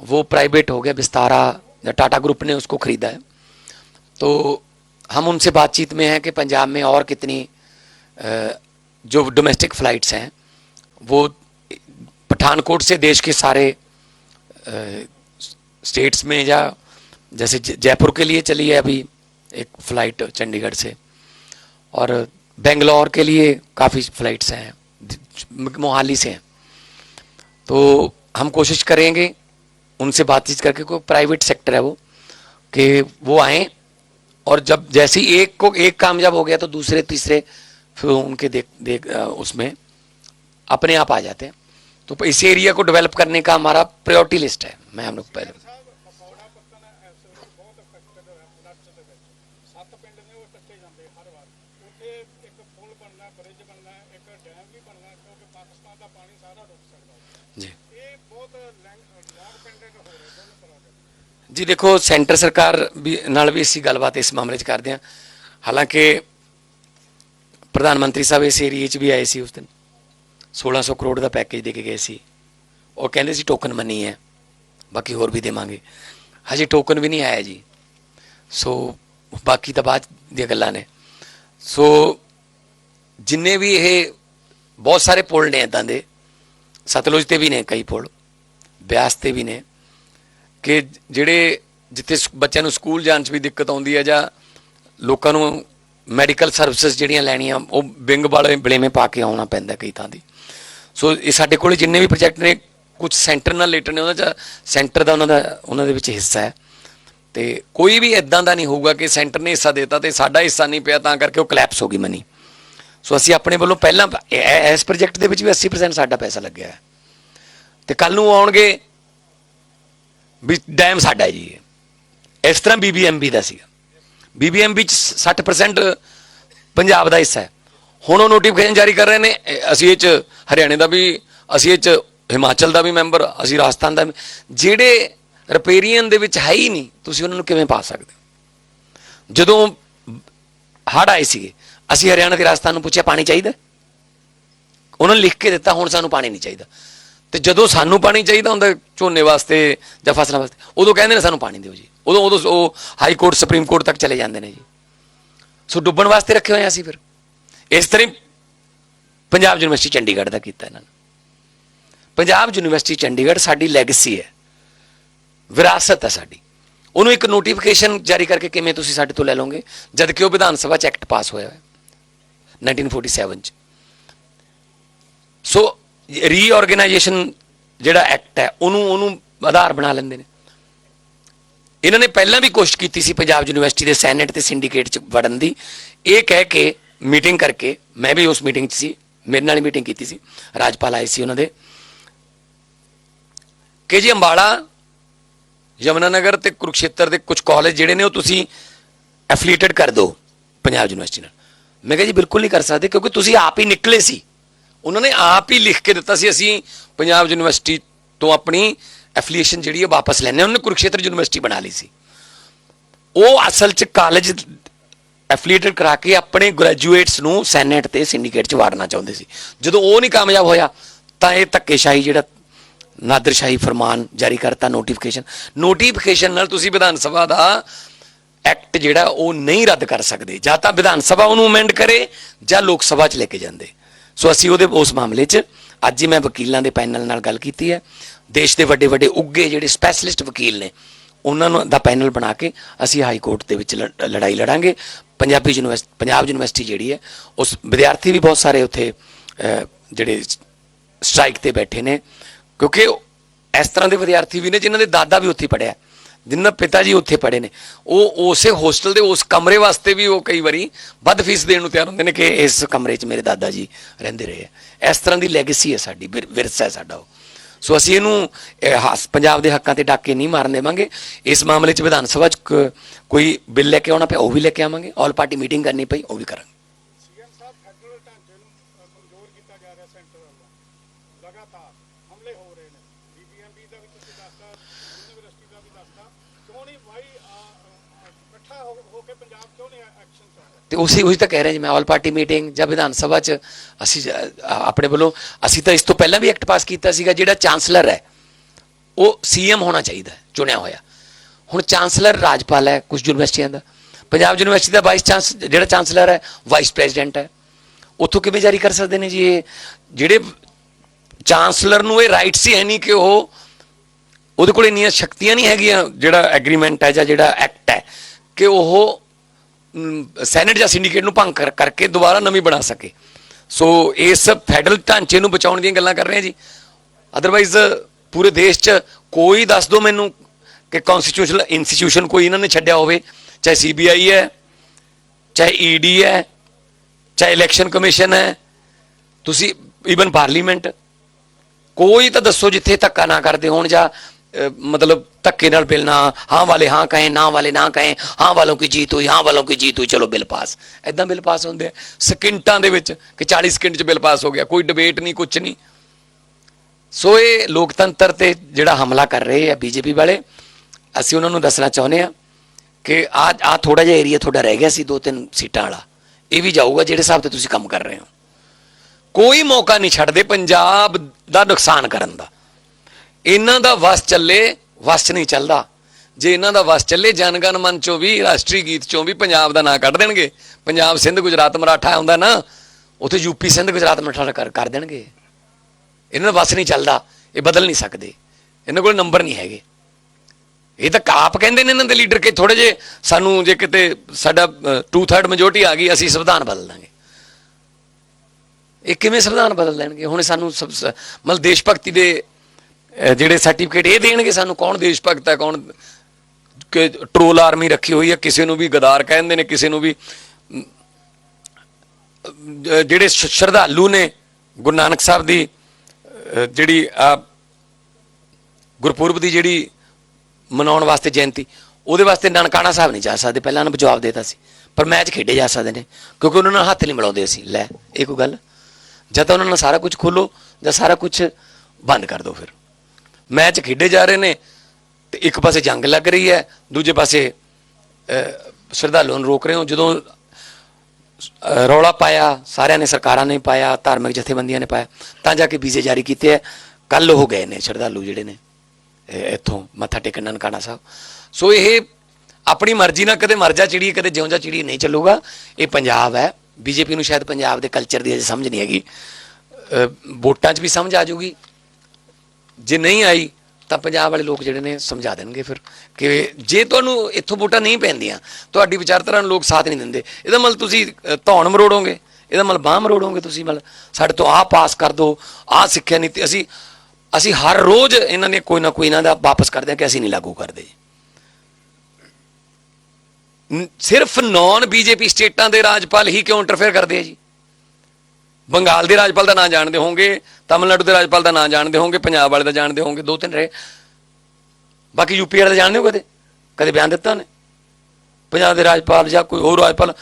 वो प्राइवेट हो गया विस्तारा टाटा ग्रुप ने उसको खरीदा है। तो हम उनसे बातचीत में हैं कि पंजाब में और कितनी जो डोमेस्टिक फ़्लाइट्स हैं, वो पठानकोट से देश के सारे स्टेट्स में या जैसे जयपुर के लिए चली है अभी एक फ़्लाइट चंडीगढ़ से। और बेंगलोर के लिए काफ़ी फ्लाइट्स हैं मोहाली से हैं। तो हम कोशिश करेंगे उनसे बातचीत करके कोई प्राइवेट सेक्टर है वो, कि वो आए और जब जैसे ही एक को एक कामयाब हो गया तो दूसरे, तीसरे फिर उनके देख देख उसमें अपने आप आ जाते हैं। तो इस एरिया को डेवलप करने का हमारा प्रायोरिटी लिस्ट है। मैं हम लोग पहले ਜੀ, ਦੇਖੋ, ਸੈਂਟਰ ਸਰਕਾਰ ਵੀ ਨਾਲ ਵੀ ਅਸੀਂ ਗੱਲਬਾਤ ਇਸ ਮਾਮਲੇ 'ਚ ਕਰਦੇ ਹਾਂ। ਹਾਲਾਂਕਿ ਪ੍ਰਧਾਨ ਮੰਤਰੀ ਸਾਹਿਬ ਇਸ ਏਰੀਏ 'ਚ ਵੀ ਆਏ ਸੀ ਉਸ ਦਿਨ। 1600 ਕਰੋੜ ਦਾ ਪੈਕੇਜ ਦੇ ਕੇ ਗਏ ਸੀ। ਉਹ ਕਹਿੰਦੇ ਸੀ, ਟੋਕਨ ਮਨੀ ਹੈ, ਬਾਕੀ ਹੋਰ ਵੀ ਦੇਵਾਂਗੇ। ਹਜੇ ਟੋਕਨ ਵੀ ਨਹੀਂ ਆਇਆ ਜੀ। ਸੋ, ਬਾਕੀ ਤਾਂ ਬਾਅਦ ਦੀਆਂ ਗੱਲਾਂ ਨੇ। ਸੋ, ਜਿੰਨੇ ਵੀ ਇਹ ਬਹੁਤ ਸਾਰੇ ਪੁਲ ਨੇ ਇਦਾਂ ਦੇ, ਸਤਲੁਜ ਤੇ ਵੀ ਨੇ ਕਈ ਪੁਲ, ਬਿਆਸ ਤੇ ਵੀ ਨੇ। ਕਿ ਜਿਹੜੇ ਜਿੱਥੇ ਸ- ਬੱਚਿਆਂ ਨੂੰ ਸਕੂਲ ਜਾਣ 'ਚ ਵੀ ਦਿੱਕਤ ਆਉਂਦੀ ਹੈ ਜਾਂ ਲੋਕਾਂ ਨੂੰ ਮੈਡੀਕਲ ਸਰਵਿਸਿਜ਼ ਜਿਹੜੀਆਂ ਲੈਣੀਆਂ, ਉਹ ਬਿੰਗ ਵਾਲੇ ਬਲੇਵੇਂ ਪਾ ਕੇ ਆਉਣਾ ਪੈਂਦਾ ਕਈ ਥਾਂ ਦੀ ਸੋ ਇਹ ਸਾਡੇ ਕੋਲੇ ਜਿੰਨੇ ਵੀ ਪ੍ਰੋਜੈਕਟ ਨੇ, ਕੁਝ ਸੈਂਟਰ ਨਾਲ ਰਿਲੇਟਡ ਨੇ, ਉਹਨਾਂ 'ਚ ਸੈਂਟਰ ਦਾ ਉਹਨਾਂ ਦਾ, ਉਹਨਾਂ ਦੇ ਵਿੱਚ ਹਿੱਸਾ ਹੈ। ਤੇ ਕੋਈ ਵੀ ਇਦਾਂ ਦਾ ਨਹੀਂ ਹੋਊਗਾ ਕਿ ਸੈਂਟਰ ਨੇ ਹਿੱਸਾ ਦਿੱਤਾ ਤੇ ਸਾਡਾ ਹਿੱਸਾ ਨਹੀਂ ਪਿਆ, ਤਾਂ ਕਰਕੇ ਉਹ ਕਲੈਪਸ ਹੋ ਗਈ ਮਨੀ ਸੋ ਅਸੀਂ ਆਪਣੇ ਵੱਲੋਂ ਪਹਿਲਾਂ ਇਸ ਪ੍ਰੋਜੈਕਟ ਦੇ ਵਿੱਚ ਵੀ 80% ਸਾਡਾ ਪੈਸਾ ਲੱਗਿਆ ਹੈ। ਤੇ ਕੱਲ ਨੂੰ ਆਉਣਗੇ ਵੀ ਡੈਮ ਸਾਡਾ ਜੀ ਇਸ ਤਰ੍ਹਾਂ ਬੀਬੀਐਮਬੀ ਦਾ ਸੀਗਾ। ਬੀਬੀਐਮਬੀ ਚ 60% ਪੰਜਾਬ ਦਾ ਹਿੱਸਾ ਹੈ। ਹੁਣ ਉਹ ਨੋਟੀਫਿਕੇਸ਼ਨ ਜਾਰੀ ਕਰ ਰਹੇ ਨੇ ਅਸੀਂ ਇਹ ਚ ਹਰਿਆਣੇ ਦਾ ਵੀ, ਅਸੀਂ ਇਹ ਚ ਹਿਮਾਚਲ ਦਾ ਵੀ ਮੈਂਬਰ ਅਸੀਂ ਰਾਜਸਥਾਨ ਦਾ ਜਿਹੜੇ ਰਿਪੇਰੀਅਨ ਦੇ ਵਿੱਚ ਹੈ ਹੀ ਨਹੀਂ, ਤੁਸੀਂ ਉਹਨਾਂ ਨੂੰ ਕਿਵੇਂ ਪਾ ਸਕਦੇ ਹੋ? ਜਦੋਂ ਹੜ੍ਹ ਆਏ ਸੀਗੇ, ਅਸੀਂ ਹਰਿਆਣਾ ਤੇ ਰਾਜਸਥਾਨ ਨੂੰ ਪੁੱਛਿਆ, ਪਾਣੀ ਚਾਹੀਦਾ? ਉਹਨਾਂ ਨੇ ਲਿਖ ਕੇ ਦਿੱਤਾ, ਹੁਣ ਸਾਨੂੰ ਪਾਣੀ ਨਹੀਂ ਚਾਹੀਦਾ। ਤੇ ਜਦੋਂ ਸਾਨੂੰ ਪਾਣੀ ਚਾਹੀਦਾ ਹੁੰਦਾ ਝੋਨੇ ਵਾਸਤੇ ਜਾਂ ਫਸਲਾਂ ਵਾਸਤੇ, ਉਦੋਂ ਕਹਿੰਦੇ ਨੇ ਸਾਨੂੰ ਪਾਣੀ ਦਿਓ ਜੀ। ਉਦੋਂ ਉਦੋਂ ਉਹ ਹਾਈ ਕੋਰਟ ਸੁਪਰੀਮ ਕੋਰਟ ਤੱਕ ਚਲੇ ਜਾਂਦੇ ਨੇ ਜੀ। ਸੋ ਡੁੱਬਣ ਵਾਸਤੇ ਰੱਖੇ ਹੋਏ ਆ ਅਸੀਂ ਫਿਰ। ਇਸ ਤਰ੍ਹਾਂ ਹੀ ਪੰਜਾਬ ਯੂਨੀਵਰਸਿਟੀ ਚੰਡੀਗੜ੍ਹ ਦਾ ਕੀਤਾ ਇਹਨਾਂ ਨੇ। ਪੰਜਾਬ ਯੂਨੀਵਰਸਿਟੀ ਚੰਡੀਗੜ੍ਹ ਸਾਡੀ ਲੈਗੇਸੀ ਹੈ। ਵਿਰਾਸਤ ਹੈ ਸਾਡੀ। ਉਹਨੂੰ ਇੱਕ ਨੋਟੀਫਿਕੇਸ਼ਨ ਜਾਰੀ ਕਰਕੇ ਕਿਵੇਂ ਤੁਸੀਂ ਸਾਡੇ ਤੋਂ ਲੈ ਲਓਗੇ? ਜਦ ਕਿ ਉਹ ਵਿਧਾਨ ਸਭਾ ਚ ਐਕਟ ਪਾਸ ਹੋਇਆ ਹੈ। 1947 ਚ। ਰੀਆਰਗੇਨਾਈਜੇਸ਼ਨ ਜਿਹੜਾ ਐਕਟ ਹੈ, ਉਹਨੂੰ ਉਹਨੂੰ ਆਧਾਰ ਬਣਾ ਲੈਂਦੇ ਨੇ। ਇਹਨਾਂ ਨੇ ਪਹਿਲਾਂ ਵੀ ਕੋਸ਼ਿਸ਼ ਕੀਤੀ ਸੀ ਪੰਜਾਬ ਯੂਨੀਵਰਸਿਟੀ ਦੇ ਸੈਨੇਟ ਤੇ ਸਿੰਡੀਕੇਟ ਚ ਵੜਨ ਦੀ। ਇਹ ਕਹਿ ਕੇ ਮੀਟਿੰਗ ਕਰਕੇ, ਮੈਂ ਵੀ ਉਸ ਮੀਟਿੰਗ 'ਚ ਸੀ, ਮੇਰੇ ਨਾਲ ਮੀਟਿੰਗ ਕੀਤੀ ਸੀ, ਰਾਜਪਾਲ ਆਏ ਸੀ ਉਹਨਾਂ ਦੇ। ਕਿ ਜੀ ਅੰਬਾਲਾ ਯਮਨਾ ਨਗਰ ਤੇ ਕੁਰੂਕਸ਼ੇਤਰ ਦੇ ਕੁਝ ਕਾਲਜ ਜਿਹੜੇ ਨੇ ਉਹ ਤੁਸੀਂ ਐਫੀਲੀਏਟਡ ਕਰ ਦਿਓ ਪੰਜਾਬ ਯੂਨੀਵਰਸਿਟੀ ਨਾਲ। ਮੈਂ ਕਿਹਾ ਜੀ ਬਿਲਕੁਲ ਨਹੀਂ ਕਰ ਸਕਦੇ, ਕਿਉਂਕਿ ਤੁਸੀਂ ਆਪ ਹੀ ਨਿਕਲੇ ਸੀ। ਉਹਨਾਂ ਨੇ ਆਪ ਹੀ ਲਿਖ ਕੇ ਦਿੱਤਾ ਸੀ, ਅਸੀਂ ਪੰਜਾਬ ਯੂਨੀਵਰਸਿਟੀ ਤੋਂ ਆਪਣੀ ਐਫੀਲੀਏਸ਼ਨ ਜਿਹੜੀ ਹੈ ਵਾਪਸ ਲੈਣੇ ਉਹਨਾਂ ਨੇ ਕੁਰੂਕਸ਼ੇਤਰ ਯੂਨੀਵਰਸਿਟੀ ਬਣਾ ਲਈ ਸੀ। ਉਹ ਅਸਲ 'ਚ ਕਾਲਜ ਐਫੀਲੀਏਟਡ ਕਰਾ ਕੇ ਆਪਣੇ ਗ੍ਰੈਜੂਏਟਸ ਨੂੰ ਸੈਨੇਟ ਤੇ ਸਿੰਡੀਕੇਟ 'ਚ ਵਾੜਨਾ ਚਾਹੁੰਦੇ ਸੀ। ਜਦੋਂ ਉਹ ਨਹੀਂ ਕਾਮਯਾਬ ਹੋਇਆ, ਤਾਂ ਇਹ ਧੱਕੇਸ਼ਾਹੀ ਜਿਹੜਾ ਨਾਦਰਸ਼ਾਹੀ ਫਰਮਾਨ ਜਾਰੀ ਕਰਤਾ ਨੋਟੀਫਿਕੇਸ਼ਨ ਨੋਟੀਫਿਕੇਸ਼ਨ ਨਾਲ ਤੁਸੀਂ ਵਿਧਾਨ ਸਭਾ ਦਾ ਐਕਟ ਜਿਹੜਾ ਉਹ ਨਹੀਂ ਰੱਦ ਕਰ ਸਕਦੇ। ਜਾਂ ਤਾਂ ਵਿਧਾਨ ਸਭਾ ਉਹਨੂੰ ਅਮੈਂਡ ਕਰੇ ਜਾਂ ਲੋਕ ਸਭਾ 'ਚ ਲੈ ਕੇ ਜਾਂਦੇ। ਸੋ ਅਸੀਂ ਉਹਦੇ, ਉਸ ਮਾਮਲੇ 'ਚ ਅੱਜ ਹੀ ਮੈਂ ਵਕੀਲਾਂ ਦੇ ਪੈਨਲ ਨਾਲ ਗੱਲ ਕੀਤੀ ਹੈ। ਦੇਸ਼ ਦੇ ਵੱਡੇ ਵੱਡੇ ਉੱਗੇ ਜਿਹੜੇ ਸਪੈਸ਼ਲਿਸਟ ਵਕੀਲ ਨੇ, ਉਹਨਾਂ ਨੂੰ ਦਾ ਪੈਨਲ ਬਣਾ ਕੇ ਅਸੀਂ ਹਾਈ ਕੋਰਟ ਦੇ ਵਿੱਚ ਲੜ- ਲੜਾਈ ਲੜਾਂਗੇ। ਪੰਜਾਬੀ ਯੂਨੀਵਰਸਿਟੀ ਪੰਜਾਬ ਯੂਨੀਵਰਸਿਟੀ ਜਿਹੜੀ ਹੈ, ਉਸ ਵਿਦਿਆਰਥੀ ਵੀ ਬਹੁਤ ਸਾਰੇ ਉੱਥੇ ਜਿਹੜੇ ਸਟ੍ਰਾਈਕ ਤੇ ਬੈਠੇ ਨੇ। ਕਿਉਂਕਿ ਇਸ ਤਰ੍ਹਾਂ ਦੇ ਵਿਦਿਆਰਥੀ ਵੀ ਨੇ ਜਿਨ੍ਹਾਂ ਦੇ ਦਾਦਾ ਵੀ ਉੱਥੇ ਪੜਿਆ ਜਿਨ੍ਹਾਂ ਪਿਤਾ ਜੀ ਉੱਥੇ ਪੜ੍ਹੇ ਨੇ ਉਹ ਉਸੇ ਹੋਸਟਲ ਦੇ ਉਸ ਕਮਰੇ ਵਾਸਤੇ ਵੀ ਉਹ ਕਈ ਵਾਰੀ ਵੱਧ ਫੀਸ ਦੇਣ ਨੂੰ ਤਿਆਰ ਹੁੰਦੇ ਨੇ ਕਿ ਇਸ ਕਮਰੇ 'ਚ ਮੇਰੇ ਦਾਦਾ ਜੀ ਰਹਿੰਦੇ ਰਹੇ ਆ। ਇਸ ਤਰ੍ਹਾਂ ਦੀ ਲੈਗੇਸੀ ਹੈ ਸਾਡੀ ਵਿਰ- ਵਿਰਸਾ ਹੈ ਸਾਡਾ ਉਹ। ਸੋ ਅਸੀਂ ਇਹਨੂੰ ਇਹ, ਪੰਜਾਬ ਦੇ ਹੱਕਾਂ ਤੇ ਡਾਕੇ ਨਹੀਂ ਮਾਰਨ ਦੇਵਾਂਗੇ। ਇਸ ਮਾਮਲੇ 'ਚ ਵਿਧਾਨ ਸਭਾ 'ਚ ਕ- ਕੋਈ ਬਿੱਲ ਲੈ ਕੇ ਆਉਣਾ ਪਿਆ ਉਹ ਵੀ ਲੈ ਕੇ ਆਵਾਂਗੇ। ਆਲ ਪਾਰਟੀ ਮੀਟਿੰਗ ਕਰਨੀ ਪਈ ਉਹ ਵੀ ਕਰਾਂਗੇ ਸੀਐਮ ਸਾਹਿਬ ਫੈਡਰਲ ਢਾਂਚੇ ਨੂੰ ਅ, ਕਮਜ਼ੋਰ ਕੀਤਾ ਜਾ ਰਿਹਾ ਸੈਂਟਰ ਵੱਲੋਂ ਲਗਾਤਾਰ ਹਮਲੇ ਹੋ ਰਹੇ ਨੇ ਬੀਬੀਐਮਬੀ ਦਾ ਵੀ ਤੁਸੀਂ ਦੱਸਤਾ ਯੂਨੀਵਰਸਿਟੀ ਦਾ ਵੀ ਦੱਸਤਾ ਕਿਉਂ ਨਹੀਂ ਭਾਈ ਇਕੱਠਾ ਹੋ ਹੋ ਕੇ ਪੰਜਾਬ ਕਿਉਂ ਨਹੀਂ ਐਕਸ਼ਨ ਚ ਆ ਰਿਹਾ ਤੇ ਉਸੇ ਉਹੀ ਤਾਂ ਕਹਿ ਰਹੇ ਜੀ ਮੈਂ ਆਲ ਪਾਰਟੀ ਮੀਟਿੰਗ ਜਾਂ ਵਿਧਾਨ ਸਭਾ 'ਚ ਅਸੀਂ ਆਪਣੇ ਵੱਲੋਂ ਅਸੀਂ ਤਾਂ ਇਸ ਤੋਂ ਪਹਿਲਾਂ ਵੀ ਐਕਟ ਪਾਸ ਕੀਤਾ ਸੀਗਾ ਜਿਹੜਾ ਚਾਂਸਲਰ ਹੈ। ਉਹ ਸੀਐਮ ਹੋਣਾ ਚਾਹੀਦਾ ਚੁਣਿਆ ਹੋਇਆ। ਹੁਣ ਚਾਂਸਲਰ ਰਾਜਪਾਲ ਹੈ ਕੁਝ ਯੂਨੀਵਰਸਿਟੀਆਂ ਦਾ। ਪੰਜਾਬ ਯੂਨੀਵਰਸਿਟੀ ਦਾ ਵਾਈਸ ਚਾਂਸ, ਜਿਹੜਾ ਚਾਂਸਲਰ ਹੈ, ਵਾਈਸ ਪ੍ਰੈਜ਼ੀਡੈਂਟ ਹੈ। ਉੱਥੋਂ ਕਿਵੇਂ ਜਾਰੀ ਕਰ ਸਕਦੇ ਨੇ ਜੀ ਇਹ? ਜਿਹੜੇ ਚਾਂਸਲਰ ਨੂੰ ਇਹ ਰਾਈਟਸ ਹੀ ਹੈ ਨਹੀਂ ਕਿ ਉਹ ਉਹਦੇ ਕੋਲ ਇੰਨੀਆਂ ਸ਼ਕਤੀਆਂ ਨਹੀਂ ਹੈਗੀਆਂ ਜਿਹੜਾ ਐਗਰੀਮੈਂਟ ਹੈ ਜਾਂ ਜਿਹੜਾ ਐਕਟ ਹੈ ਕਿ ਉਹ ਸੈਨੇਟ ਜਾਂ ਸਿੰਡੀਕੇਟ ਨੂੰ ਭੰਗ ਕਰ- ਕਰਕੇ ਦੁਬਾਰਾ ਨਵੀਂ ਬਣਾ ਸਕੇ। ਸੋ ਇਸ ਫੈਡਰਲ ਢਾਂਚੇ ਨੂੰ ਬਚਾਉਣ ਦੀਆਂ ਗੱਲਾਂ ਕਰ ਰਹੇ ਹਾਂ ਜੀ। ਅਦਰਵਾਈਜ਼ ਪੂਰੇ ਦੇਸ਼ 'ਚ ਕੋਈ ਦੱਸ ਦਿਓ ਮੈਨੂੰ ਕਿ ਕਨਸਟੀਟਿਊਸ਼ਨਲ ਇੰਸਟੀਟਿਊਸ਼ਨ ਕੋਈ ਇਹਨਾਂ ਨੇ ਛੱਡਿਆ ਹੋਵੇ। ਚਾਹੇ ਸੀਬੀਆਈ ਹੈ, ਚਾਹੇ ਈਡੀ ਹੈ, ਚਾਹੇ ਇਲੈਕਸ਼ਨ ਕਮਿਸ਼ਨ ਹੈ। ਤੁਸੀਂ ਈਵਨ ਪਾਰਲੀਮੈਂਟ ਕੋਈ ਤਾਂ ਦੱਸੋ ਜਿੱਥੇ ਧੱਕਾ ਨਾ ਕਰਦੇ ਹੋਣ ਜਾਂ ਅਹ, ਮਤਲਬ ਧੱਕੇ ਨਾਲ ਬਿੱਲ ਹਾਂ ਵਾਲੇ ਹਾਂ ਕਹੇ ਨਾ ਵਾਲੇ ਨਾ ਕਹੇ ਹਾਂ ਵਾਲੋਂ ਕੀ ਜੀਤ ਹੋਈ ਹਾਂ ਵਾਲੋਂ ਕੀ ਜੀਤ ਹੋਈ ਚਲੋ ਬਿੱਲ ਪਾਸ। ਐਦਾਂ ਬਿੱਲ ਪਾਸ ਹੁੰਦੇ ਆ। ਸਕਿੰਟਾਂ ਦੇ ਵਿੱਚ ਕਿ 40 ਸਕਿੰਟ 'ਚ ਬਿੱਲ ਪਾਸ ਹੋ ਗਿਆ ਕੋਈ ਡਿਬੇਟ ਨਹੀਂ ਕੁਝ ਨਹੀਂ। ਸੋ ਇਹ ਲੋਕਤੰਤਰ ਤੇ ਜਿਹੜਾ ਹਮਲਾ ਕਰ ਰਹੇ ਆ ਬੀਜੇਪੀ ਵਾਲੇ ਅਸੀਂ ਉਹਨਾਂ ਨੂੰ ਦੱਸਣਾ ਚਾਹੁੰਦੇ ਆ ਕਿ ਆ ਆ ਥੋੜਾ ਜਿਹਾ ਏਰੀਆ ਤੁਹਾਡਾ ਰਹਿ ਗਿਆ ਸੀ ਦੋ ਤਿੰਨ ਸੀਟਾਂ ਵਾਲਾ। ਇਹ ਵੀ ਜਾਊਗਾ ਜਿਹੜੇ ਹਿਸਾਬ ਤੇ ਤੁਸੀਂ ਕੰਮ ਕਰ ਰਹੇ ਹੋ। ਕੋਈ ਮੌਕਾ ਨਹੀਂ ਛੱਡਦੇ ਪੰਜਾਬ ਦਾ ਨੁਕਸਾਨ ਕਰਨ ਦਾ। ਇਹਨਾਂ ਦਾ ਵਸ ਚੱਲੇ, ਵਸ ਨਹੀਂ ਚੱਲਦਾ। ਜੇ ਇਹਨਾਂ ਦਾ ਵਸ ਚੱਲੇ ਜਨਗਣ ਮਨ ਚੋਂ ਵੀ, ਰਾਸ਼ਟਰੀ ਗੀਤ ਚੋਂ ਵੀ ਪੰਜਾਬ ਦਾ ਨਾਂ ਕੱਢ ਦੇਣਗੇ। ਪੰਜਾਬ ਸਿੰਧ ਗੁਜਰਾਤ ਮਰਾਠਾ ਆਉਂਦਾ ਨਾ, ਉੱਥੇ ਯੂਪੀ ਸਿੰਧ ਗੁਜਰਾਤ ਮਰਾਠਾ ਕਰ ਕਰ ਦੇਣਗੇ। ਇਹਨਾਂ ਦਾ ਵਸ ਨਹੀਂ ਚੱਲਦਾ, ਇਹ ਬਦਲ ਨਹੀਂ ਸਕਦੇ। ਇਹਨਾਂ ਕੋਲ ਨੰਬਰ ਨਹੀਂ ਹੈਗੇ। ਇਹ ਤਾਂ ਕਾਪ ਕਹਿੰਦੇ ਨੇ ਇਹਨਾਂ ਦੇ ਲੀਡਰ ਕਿ ਥੋੜੇ ਜੇ ਸਾਨੂੰ ਜੇ ਕਿਤੇ ਸਾਡਾ 2/3 ਮੈਜੋਰਟੀ ਆ ਗਈ, ਅਸੀਂ ਸੰਵਿਧਾਨ ਬਦਲ ਦਾਂਗੇ। ਇਹ ਕਿਵੇਂ ਸੰਵਿਧਾਨ ਬਦਲ ਲੈਣਗੇ? ਹੁਣ ਸਾਨੂੰ ਸਭ, ਸ- ਮਤਲਬ ਦੇਸ਼ ਭਗਤੀ ਦੇ ਜਿਹੜੇ ਸਰਟੀਫਿਕੇਟ ਇਹ ਦੇਣਗੇ ਸਾਨੂੰ ਕੌਣ ਦੇਸ਼ ਭਗਤ ਹੈ, ਕੌਣ ਕਿ ਟਰੋਲ ਆਰਮੀ ਰੱਖੀ ਹੋਈ ਹੈ, ਕਿਸੇ ਨੂੰ ਵੀ ਗਦਾਰ ਕਹਿੰਦੇ ਨੇ, ਕਿਸੇ ਨੂੰ ਵੀ ਜਿਹੜੇ ਸ਼ਰਧਾਲੂ ਨੇ ਗੁਰੂ ਨਾਨਕ ਸਾਹਿਬ ਦੀ ਜਿਹੜੀ ਆ ਗੁਰਪੁਰਬ ਦੀ ਜਿਹੜੀ ਮਨਾਉਣ ਵਾਸਤੇ ਜਯੰਤੀ ਉਹਦੇ ਵਾਸਤੇ ਨਨਕਾਣਾ ਸਾਹਿਬ ਨਹੀਂ ਜਾ ਸਕਦੇ, ਪਹਿਲਾਂ ਉਹਨੂੰ ਜਵਾਬ ਦੇਤਾ ਸੀ, ਪਰ ਮੈਚ ਖੇਡੇ ਜਾ ਸਕਦੇ ਨੇ, ਕਿਉਂਕਿ ਉਹਨਾਂ ਨਾਲ ਹੱਥ ਨਹੀਂ ਮਿਲਾਉਂਦੇ ਸੀ ਲੈ, ਇਹ ਕੋਈ ਗੱਲ? ਜਾਂ ਤਾਂ ਉਹਨਾਂ ਨਾਲ ਸਾਰਾ ਕੁਝ ਖੋਲੋ ਜਾਂ ਸਾਰਾ ਕੁਝ ਬੰਦ ਕਰ ਦਿਓ ਫਿਰ। ਮੈਚ ਖੇਡੇ ਜਾ ਰਹੇ ਨੇ, ਤੇ ਇੱਕ ਪਾਸੇ ਜੰਗ ਲੱਗ ਰਹੀ ਹੈ, ਦੂਜੇ ਪਾਸੇ ਸ਼ਰਧਾਲੂਆਂ ਨੂੰ ਰੋਕ ਰਹੇ ਹੋ। ਜਦੋਂ ਰੌਲਾ ਪਾਇਆ, ਸਾਰਿਆਂ ਨੇ, ਸਰਕਾਰਾਂ ਨੇ ਪਾਇਆ, ਧਾਰਮਿਕ ਜਥੇਬੰਦੀਆਂ ਨੇ ਪਾਇਆ, ਤਾਂ ਜਾ ਕੇ ਵੀਜ਼ੇ ਜਾਰੀ ਕੀਤੇ ਹੈ। ਕੱਲ ਹੋ ਗਏ ਨੇ ਸ਼ਰਧਾਲੂ ਜਿਹੜੇ ਨੇ ਇੱਥੋਂ ਮੱਥਾ ਟੇਕਣ, ਨਨਕਾਣਾ ਸਾਹਿਬ। ਸੋ ਇਹ ਆਪਣੀ ਮਰਜ਼ੀ ਨਾਲ ਕਦੇ ਮਰਜ਼ਾ ਚਿੜੀ, ਕਦੇ ਜਿਉਂ ਜਾ ਚਿੜੀ ਨਹੀਂ ਚੱਲੂਗਾ। ਇਹ ਪੰਜਾਬ ਹੈ। ਬੀਜੇਪੀ ਨੂੰ ਸ਼ਾਇਦ ਪੰਜਾਬ ਦੇ ਕਲਚਰ ਦੀ ਅਜੇ ਸਮਝ ਨਹੀਂ ਹੈਗੀ। ਵੋਟਾਂ 'ਚ ਵੀ ਸਮਝ ਆ ਜੂਗੀ ਜੇ ਨਹੀਂ ਆਈ, ਤਾਂ ਪੰਜਾਬ ਵਾਲੇ ਲੋਕ ਜਿਹੜੇ ਨੇ ਸਮਝਾ ਦੇਣਗੇ ਫਿਰ ਕਿ ਜੇ ਤੁਹਾਨੂੰ ਇੱਥੋਂ ਵੋਟਾਂ ਨਹੀਂ ਪੈਂਦੀਆਂ, ਤੁਹਾਡੀ ਵਿਚਾਰਧਾਰਾ ਨੂੰ ਲੋਕ ਸਾਥ ਨਹੀਂ ਦਿੰਦੇ। ਇਹਦਾ ਮਤਲਬ ਤੁਸੀਂ ਧੌਣ ਮਰੋੜੋਗੇ? ਇਹਦਾ ਮਤਲਬ ਬਾਹ ਮਰੋੜੋਗੇ ਤੁਸੀਂ ਮਤਲਬ? ਸਾਡੇ ਤੋਂ ਆਹ ਪਾਸ ਕਰ ਦਿਓ ਆਹ ਸਿੱਖਿਆ ਨੀਤੀ, ਅਸੀਂ ਅਸੀਂ ਹਰ ਰੋਜ਼ ਇਹਨਾਂ ਨੇ ਕੋਈ ਨਾ ਕੋਈ ਇਹਨਾਂ ਦਾ ਵਾਪਸ ਕਰਦੇ ਹਾਂ ਕਿ ਅਸੀਂ ਨਹੀਂ ਲਾਗੂ ਕਰਦੇ। ਨ- ਸਿਰਫ ਨੌਨ ਬੀਜੇਪੀ ਸਟੇਟਾਂ ਦੇ ਰਾਜਪਾਲ ਹੀ ਕਿਉਂ ਇੰਟਰਫੇਅਰ ਕਰਦੇ ਆ ਜੀ? ਬੰਗਾਲ ਦੇ ਰਾਜਪਾਲ ਦਾ ਨਾਂ ਜਾਣਦੇ ਹੋਵੋਗੇ, ਤਮਿਲਨਾਡੂ ਦੇ ਰਾਜਪਾਲ ਦਾ ਨਾਂ ਜਾਣਦੇ ਹੋਵੋਗੇ, ਪੰਜਾਬ ਵਾਲੇ ਦਾ ਜਾਣਦੇ ਹੋਵੋਗੇ, ਦੋ ਤਿੰਨ ਰਹੇ। ਬਾਕੀ ਯੂਪੀ ਵਾਲੇ ਦਾ ਜਾਣਦੇ ਹੋ ਕਦੇ। ਕਦੇ ਬਿਆਨ ਦਿੱਤਾ ਉਹਨੇ। ਪੰਜਾਬ ਦੇ ਰਾਜਪਾਲ ਜਾਂ ਕੋਈ ਹੋਰ ਰਾਜਪਾਲ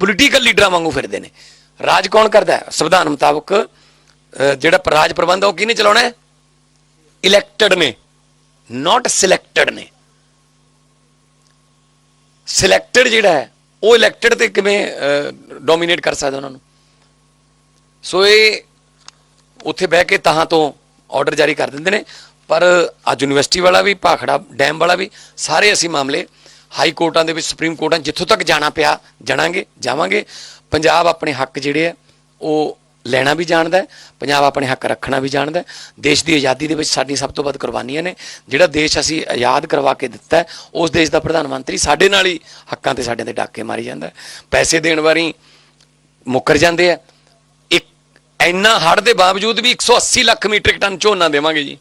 ਪੋਲੀਟੀਕਲ ਲੀਡਰਾਂ ਵਾਂਗੂ ਫਿਰਦੇ ਨੇ। ਰਾਜ ਕੌਣ ਕਰਦਾ ਹੈ? ਸੰਵਿਧਾਨ ਮੁਤਾਬਕ ਜਿਹੜਾ ਰਾਜ ਪ੍ਰਬੰਧ ਉਹ ਕਿਹਨੇ ਚਲਾਉਣਾ ਹੈ? ਇਲੈਕਟਡ ਨੇ। ਨਾਟ ਸਿਲੈਕਟਡ ਨੇ। ਸਿਲੈਕਟਡ ਜਿਹੜਾ ਹੈ, ਉਹ ਇਲੈਕਟਡ ਤੇ ਕਿਵੇਂ ਡੋਮੀਨੇਟ ਕਰ ਸਕਦਾ ਉਹਨਾਂ ਨੂੰ? ਸੋ ਇਹ ਉੱਥੇ ਬਹਿ ਕੇ ਤਹਾਂ ਤੋਂ ਆਰਡਰ ਜਾਰੀ ਕਰ ਦਿੰਦੇ ਨੇ। ਪਰ ਅੱਜ ਯੂਨੀਵਰਸਿਟੀ ਵਾਲਾ ਵੀ, ਭਾਖੜਾ ਡੈਮ ਵਾਲਾ ਵੀ, ਸਾਰੇ ਅਸੀਂ ਮਾਮਲੇ ਹਾਈ ਕੋਰਟਾਂ ਦੇ ਵਿੱਚ, ਸੁਪਰੀਮ ਕੋਰਟਾਂ ਜਿੱਥੋਂ ਤੱਕ ਜਾਣਾ ਪਿਆ, ਜਾਣਾਂਗੇ, ਜਾਵਾਂਗੇ। ਪੰਜਾਬ ਆਪਣੇ ਹੱਕ ਜਿਹੜੇ ਆ, ਉਹ ਲੈਣਾ ਵੀ ਜਾਣਦਾ ਹੈ। ਪੰਜਾਬ ਆਪਣੇ ਹੱਕ ਰੱਖਣਾ ਵੀ ਜਾਣਦਾ ਹੈ। ਦੇਸ਼ ਦੀ ਆਜ਼ਾਦੀ ਦੇ ਵਿੱਚ ਸਾਡੀ ਸਭ ਤੋਂ ਵੱਧ ਕੁਰਬਾਨੀਆਂ ਨੇ। ਜਿਹੜਾ ਦੇਸ਼ ਅਸੀਂ ਆਜ਼ਾਦ ਕਰਵਾ ਕੇ ਦਿੱਤਾ ਹੈ, ਉਸ ਦੇਸ਼ ਦਾ ਪ੍ਰਧਾਨ ਮੰਤਰੀ ਸਾਡੇ ਨਾਲ ਹੀ ਹੱਕਾਂ ਤੇ ਸਾਡੇ ਤੇ ਡਾਕੇ ਮਾਰੀ ਜਾਂਦਾ ਹੈ। ਪੈਸੇ ਦੇਣ ਵਾਰੀ ਮੁੱਕਰ ਜਾਂਦੇ ਆ। ਇੰਨਾ ਹੜ ਦੇ ਬਾਵਜੂਦ ਵੀ 180 ਲੱਖ ਮੀਟ੍ਰਿਕ ਟਨ ਝੋਨਾ ਦੇਵਾਂਗੇ ਜੀ,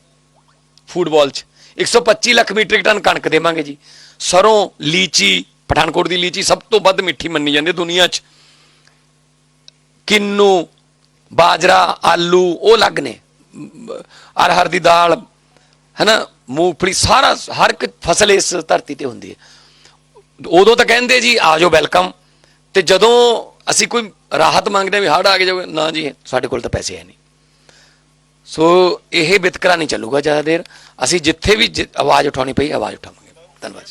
ਫੂਟਬਾਲ 'ਚ। 125 ਲੱਖ ਮੀਟ੍ਰਿਕ ਟਨ ਕਣਕ ਦੇਵਾਂਗੇ ਜੀ। ਸਰੋਂ, ਲੀਚੀ, ਪਠਾਨਕੋਟ ਦੀ ਲੀਚੀ ਸਭ ਤੋਂ ਵੱਧ ਮਿੱਠੀ ਮੰਨੀ ਜਾਂਦੀ ਹੈ ਦੁਨੀਆ 'ਚ। ਕਿੰਨੂ, ਬਾਜਰਾ, ਆਲੂ, ਉਹ ਅਲੱਗ ਨੇ। ਅਰਹਰ ਦੀ ਦਾਲ, ਹੈਨਾ, ਮੂੰਗਫਲੀ, ਸਾਰਾ, ਹਰ ਇੱਕ ਫਸਲ ਇਸ ਧਰਤੀ ਤੇ ਹੁੰਦੀ ਹੈ। ਉਦੋਂ ਤਾਂ ਕਹਿੰਦੇ ਜੀ, ਆ ਜਾਓ, ਵੈਲਕਮ। ਤੇ ਜਦੋਂ ਅਸੀਂ ਕੋਈ ਰਾਹਤ ਮੰਗਦੇ ਹਾਂ ਵੀ ਹੜ ਆ ਕੇ ਜਾਓ ਨਾ ਜੀ, ਸਾਡੇ ਕੋਲ ਤਾਂ ਪੈਸੇ ਹੈ ਨਹੀਂ। ਸੋ ਇਹ ਵਿਤਕਰਾ ਨਹੀਂ ਚੱਲੂਗਾ ਜ਼ਿਆਦਾ ਦੇਰ। ਅਸੀਂ ਜਿੱਥੇ ਵੀ ਜਿ- ਆਵਾਜ਼ ਉਠਾਉਣੀ ਪਈ, ਆਵਾਜ਼ ਉਠਾਵਾਂਗੇ। ਧੰਨਵਾਦ